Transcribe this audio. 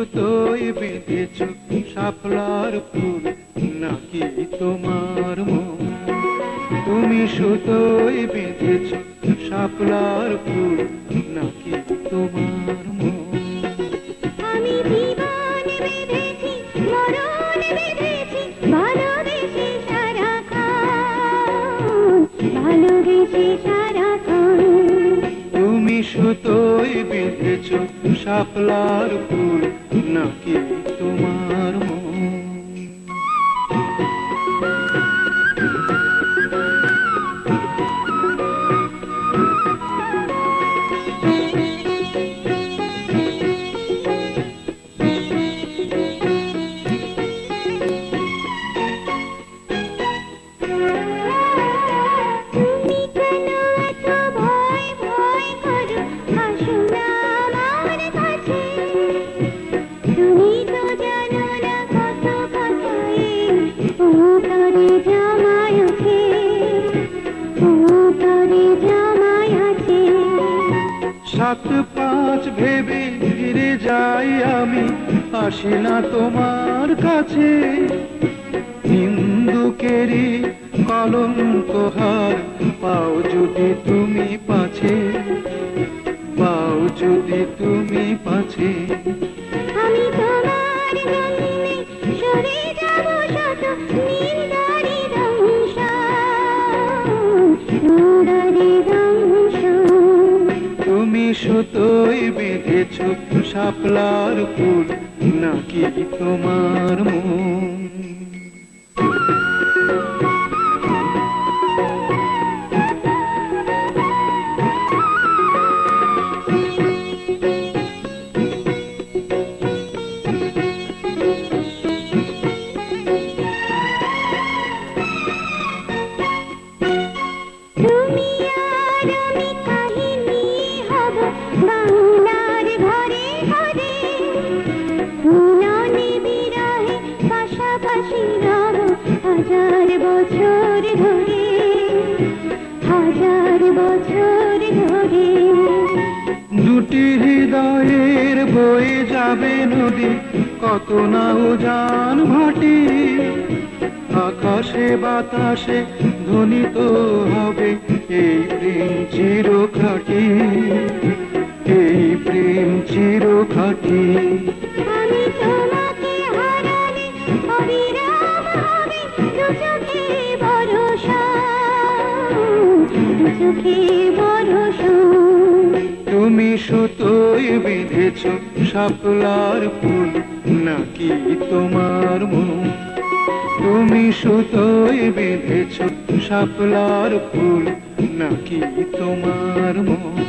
সুতোয় বেঁধেছ শাপলার ফুল, নাকি তোমার মন? তুমি সুতোয় বেঁধেছ শাপলার ফুল, নাকি তোমার মন? আমি জীবন বিঁধেছ বেঁধেছ শাপলার ফুল নাকি তোমার মন সাত পাঁচ ভেবে ফিরে যাই আমি। আসি না তোমার কাছে। হিন্দুকেরই কলঙ্ক হার পাও যদি তুমি পাছে। পাও যদি তুমি পাছে। আমি তোমার তুমি সুতোয় বেঁধেছ শাপলার ফুল নাকি তোমার মন? হাজার বছর দুটি হৃদয়ের বয়ে যাবে নদী, কত না উজান ভাটি আকাশে বাতাসে ধ্বনিত হবে এই প্রেম চির খাটি এই প্রেম চির তুমি সুতোয় বেঁধেছ শাপলার ফুল, নাকি তোমার মন? তুমি সুতোয় বেঁধেছ শাপলার ফুল, নাকি তোমার মন?